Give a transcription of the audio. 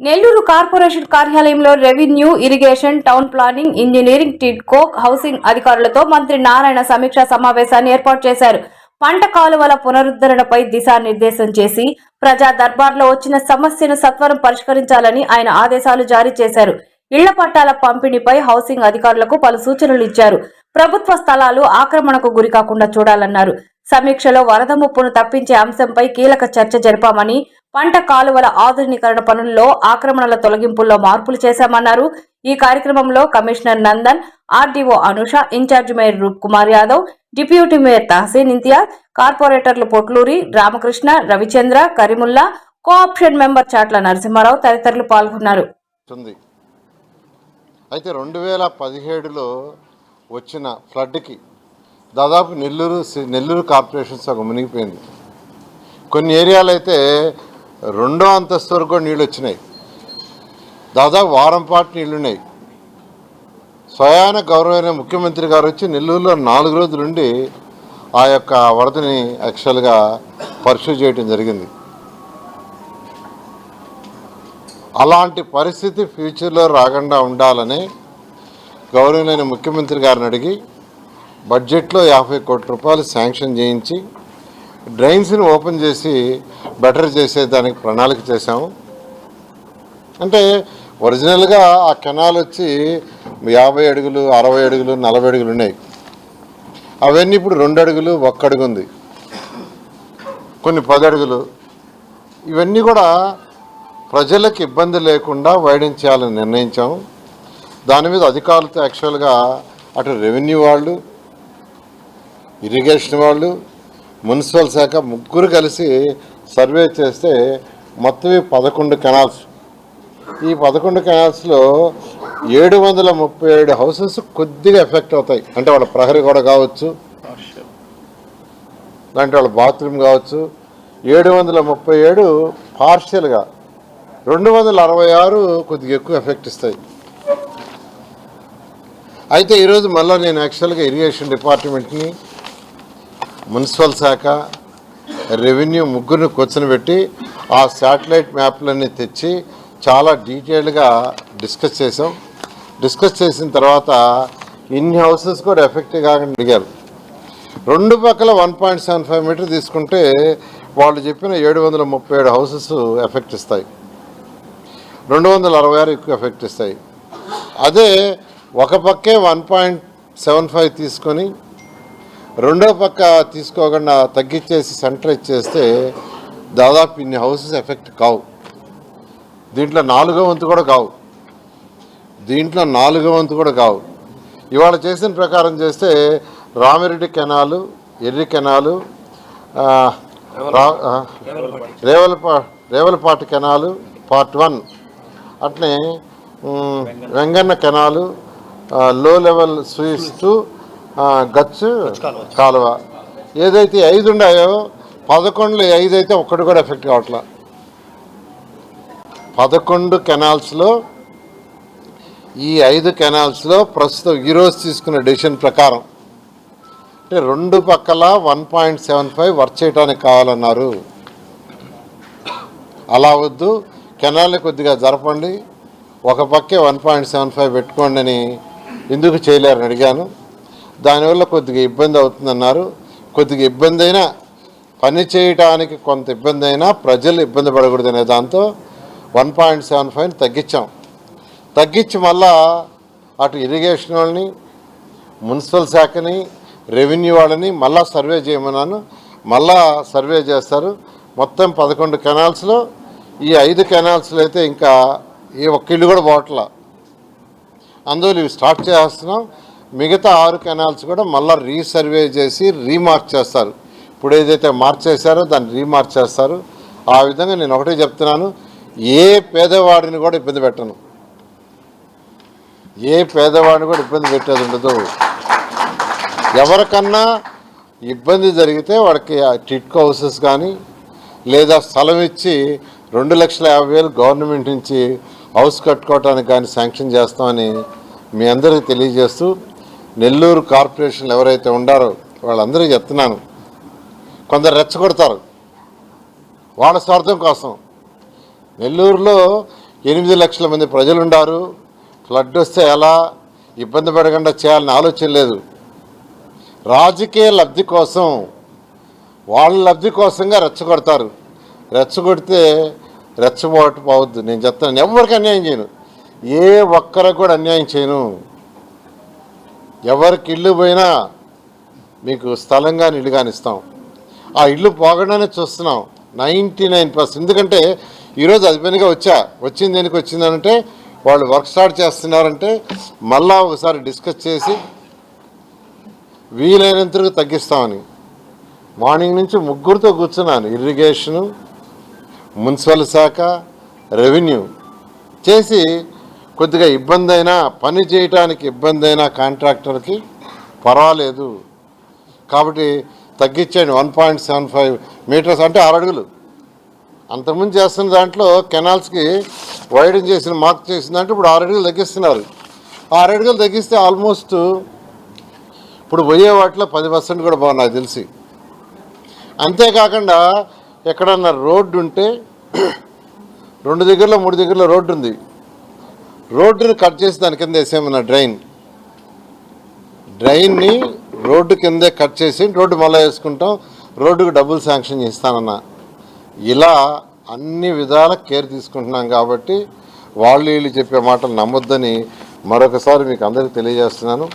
Nellore corporation కార్యాలయంలో revenue irrigation town planning engineering TIDCO housing అధికారులతో మంత్రి నారాయణ సమీక్షా సమావేశాన్ని ఏర్పాటు చేశారు. పంట కాలువల పునరుద్ధరణపై దిశానిర్దేశం చేసి ప్రజా దర్బార్లో వచ్చిన సమస్యను సత్వరం పరిష్కరించాలని ఆయన ఆదేశాలు జారీ చేశారు. ఇళ్ళ పట్టాల పంపిణీపై హౌసింగ్ అధికారులకు పలు సూచనలు ఇచ్చారు. ప్రభుత్వ స్థలాలు ఆక్రమణకు గురికాకుండా చూడాలన్నారు. సమీక్షలో వరద ముప్పును తప్పించే అంశంపై కీలక చర్చ జరిపామని పంట కాలువల ఆధునీకరణ పనుల్లో ఆక్రమణల తొలగింపుల్లో మార్పులు చేశామన్నారు. ఈ కార్యక్రమంలో commissioner Nandan RDO Anusha incharge mayor Roop Kumar Yadav deputy mayor Tahseen Imtiaz కార్పొరేటర్లు పొట్లూరి రామకృష్ణ రవిచంద్ర కరీముల్లా కోఆప్షన్ మెంబర్ చాట్ల నరసింహారావు తదితరులు పాల్గొన్నారు. ఉంది. అయితే రెండు వేల పదిహేడులో వచ్చిన ఫ్లడ్కి దాదాపు నెల్లూరు నెల్లూరు కార్పొరేషన్ సగం మునిగిపోయింది. కొన్ని ఏరియాలు అయితే రెండో అంతస్తు వరకు నీళ్ళు వచ్చినాయి. దాదాపు వారం పాటు నీళ్ళు ఉన్నాయి. స్వయాన గౌరవమైన ముఖ్యమంత్రి గారు వచ్చి నెల్లూరులో నాలుగు రోజులుండి ఆ యొక్క వరదని యాక్చువల్గా పరిశు చేయటం జరిగింది. అలాంటి పరిస్థితి ఫ్యూచర్లో రాకుండా ఉండాలని గౌరవమైన ముఖ్యమంత్రి గారిని అడిగి బడ్జెట్లో యాభై కోట్ల రూపాయలు శాంక్షన్ చేయించి డ్రైన్స్ని ఓపెన్ చేసి బెటర్ చేసే దానికి ప్రణాళిక చేశాము. అంటే ఒరిజినల్గా ఆ కెనాల్ వచ్చి యాభై అడుగులు అరవై అడుగులు నలభై అడుగులు ఉన్నాయి. అవన్నీ ఇప్పుడు రెండు అడుగులు ఒక్క అడుగు ఉంది. కొన్ని పది అడుగులు. ఇవన్నీ కూడా ప్రజలకు ఇబ్బంది లేకుండా వైడెన్ చేయాలని నిర్ణయించాము. దాని మీద అధికారులతో యాక్చువల్గా అటు రెవెన్యూ వాళ్ళు ఇరిగేషన్ వాళ్ళు మున్సిపల్ శాఖ ముగ్గురు కలిసి సర్వే చేస్తే మొత్తం ఈ పదకొండు కెనాల్స్ ఈ పదకొండు కెనాల్స్లో ఏడు వందల ముప్పై ఏడు హౌసెస్ కొద్దిగా ఎఫెక్ట్ అవుతాయి. అంటే వాళ్ళ ప్రహరీ కూడా కావచ్చు దాంట్లో వాళ్ళ బాత్రూమ్ కావచ్చు. ఏడు వందల ముప్పై ఏడు పార్షియల్గా రెండు వందల అరవై ఆరు కొద్దిగా ఎక్కువ ఎఫెక్ట్ ఇస్తాయి. అయితే ఈరోజు మళ్ళీ నేను యాక్చువల్గా ఇరిగేషన్ డిపార్ట్మెంట్ని మున్సిపల్ శాఖ రెవెన్యూ ముగ్గురిని కూర్చొనిపెట్టి ఆ శాటిలైట్ మ్యాప్లన్నీ తెచ్చి చాలా డీటెయిల్గా డిస్కస్ చేసాం డిస్కస్ చేసిన తర్వాత ఇన్ని హౌసెస్ కూడా ఎఫెక్ట్ కాకుండా అడిగారు రెండు పక్కల one point seven five metre తీసుకుంటే వాళ్ళు చెప్పిన ఏడు వందల ముప్పై ఏడు హౌసెస్ ఎఫెక్ట్ ఇస్తాయి. రెండు వందల అరవై ఆరు ఎక్కువ ఎఫెక్ట్ ఇస్తాయి. అదే ఒక పక్కే వన్ పాయింట్ సెవెన్ ఫైవ్ తీసుకొని రెండో పక్క తీసుకోకుండా తగ్గించేసి సెంటరైజ్ చేస్తే దాదాపు ఇన్ని హౌసెస్ ఎఫెక్ట్ కావు. దీంట్లో నాలుగో వంతు కూడా కావు. దీంట్లో నాలుగో వంతు కూడా కావు. ఇవాళ చేసిన ప్రకారం చేస్తే రామిరెడ్డి కెనాలు ఎర్రి కెనాలు రా- రేవలపా రేవలపాటి కెనాలు పార్ట్ వన్ అట్నే వెంగన్న కెనాలు లో లెవెల్ స్వీస్ గచ్చు కాలువ. ఏదైతే ఐదు ఉన్నాయో పదకొండులో ఐదు అయితే ఒక్కటి కూడా ఎఫెక్ట్ కావట్లా. పదకొండు కెనాల్స్లో ఈ ఐదు కెనాల్స్లో ప్రస్తుతం ఈరోజు తీసుకున్న డెసిషన్ ప్రకారం అంటే రెండు పక్కల one point seven five work చేయడానికి కావాలన్నారు. అలా వద్దు కెనాల్ని కొద్దిగా జరపండి ఒక పక్కే వన్ పాయింట్ సెవెన్ ఫైవ్ పెట్టుకోండి అని ఎందుకు చేయలేరని అడిగాను. దానివల్ల కొద్దిగా ఇబ్బంది అవుతుందన్నారు. కొద్దిగా ఇబ్బంది అయినా పని చేయడానికి కొంత ఇబ్బంది అయినా ప్రజలు ఇబ్బంది పడకూడదనే దాంతో వన్ పాయింట్ సెవెన్ ఫైవ్ తగ్గించాం. తగ్గించి మళ్ళా అటు ఇరిగేషన్ వాళ్ళని మున్సిపల్ శాఖని రెవెన్యూ వాళ్ళని మళ్ళా సర్వే చేయమన్నాను. మళ్ళా సర్వే చేస్తారు. మొత్తం పదకొండు కెనాల్స్లో ఈ ఐదు కెనాల్స్లో అయితే ఇంకా ఏ ఒక్క ఇల్లు కూడా పోవట్లా. అందువల్ల ఇవి స్టార్ట్ చేస్తున్నాం. మిగతా ఆరు కెనాల్స్ కూడా మళ్ళీ రీసర్వే చేసి రీమార్క్ చేస్తారు. ఇప్పుడు ఏదైతే మార్చేశారో దాన్ని రీమార్క్ చేస్తారు. ఆ విధంగా నేను ఒకటే చెప్తున్నాను. ఏ పేదవాడిని కూడా ఇబ్బంది పెట్టను. ఏ పేదవాడిని కూడా ఇబ్బంది పెట్టేది ఉండదు. ఎవరికన్నా ఇబ్బంది జరిగితే వాడికి ఆ టిట్కో హౌసెస్ కానీ లేదా స్థలం ఇచ్చి రెండు లక్షల యాభై వేలు గవర్నమెంట్ నుంచి హౌస్ కట్టుకోవటానికి కానీ శాంక్షన్ చేస్తామని మీ అందరికీ తెలియజేస్తూ నెల్లూరు కార్పొరేషన్లు ఎవరైతే ఉండారో వాళ్ళందరికీ చెప్తున్నాను. కొందరు రెచ్చగొడతారు. వాళ్ళ స్వార్థం కోసం. నెల్లూరులో ఎనిమిది లక్షల మంది ప్రజలు ఉండారు ఫ్లడ్ వస్తే ఎలా? ఇబ్బంది పడకుండా చేయాలని ఆలోచన లేదు. రాజకీయ లబ్ధి కోసం. వాళ్ళ లబ్ధి కోసంగా రెచ్చగొడతారు. రెచ్చగొడితే రెచ్చగొట్టు పోవద్దు. నేను చెప్తాను ఎవరికి అన్యాయం చేయను. ఏ ఒక్కరికి కూడా అన్యాయం చేయను. ఎవరికి ఇల్లు పోయినా మీకు స్థలంగా ఇల్లు ఆ ఇల్లు పోగడానే చూస్తున్నాం. Ninety nine percent. ఎందుకంటే ఈరోజు అధిపతిగా వచ్చా వచ్చింది దేనికి వచ్చిందనంటే వాళ్ళు వర్క్ స్టార్ట్ చేస్తున్నారంటే మళ్ళా ఒకసారి డిస్కస్ చేసి వీలైనంతకు తగ్గిస్తామని. మార్నింగ్ నుంచి ముగ్గురితో కూర్చున్నాను. ఇరిగేషను మున్సిపల్ శాఖ రెవెన్యూ చేసి కొద్దిగా ఇబ్బంది అయినా పని చేయటానికి ఇబ్బంది అయినా కాంట్రాక్టర్కి పర్వాలేదు. కాబట్టి తగ్గించండి one point seven five metres అంటే ఆరు అడుగులు అంతకుముందు చేస్తున్న దాంట్లో కెనాల్స్కి వైడింగ్ చేసిన మార్క్ చేసిన దాంట్లో ఇప్పుడు ఆరు అడుగులు తగ్గిస్తున్నారు. ఆరు అడుగులు తగ్గిస్తే ఆల్మోస్ట్ ఇప్పుడు పోయే వాటిలో పది పర్సెంట్ కూడా బాగుంది నాకు తెలిసి. అంతేకాకుండా ఎక్కడన్నా రోడ్డు ఉంటే రెండు దగ్గరలో మూడు దగ్గరలో రోడ్డు ఉంది రోడ్డుని కట్ చేసి దాని కింద వేసేమన్నా డ్రైన్? డ్రైన్ని రోడ్డు కిందే కట్ చేసి రోడ్డు మళ్ళీ వేసుకుంటాం రోడ్డుకు డబ్బులు శాంక్షన్ చేస్తానన్నా. ఇలా అన్ని విధాల కేర్ తీసుకుంటున్నాం కాబట్టి వాళ్ళు వీళ్ళు చెప్పే మాటలు నమ్మొద్దని మరొకసారి మీకు అందరికీ తెలియజేస్తున్నాను.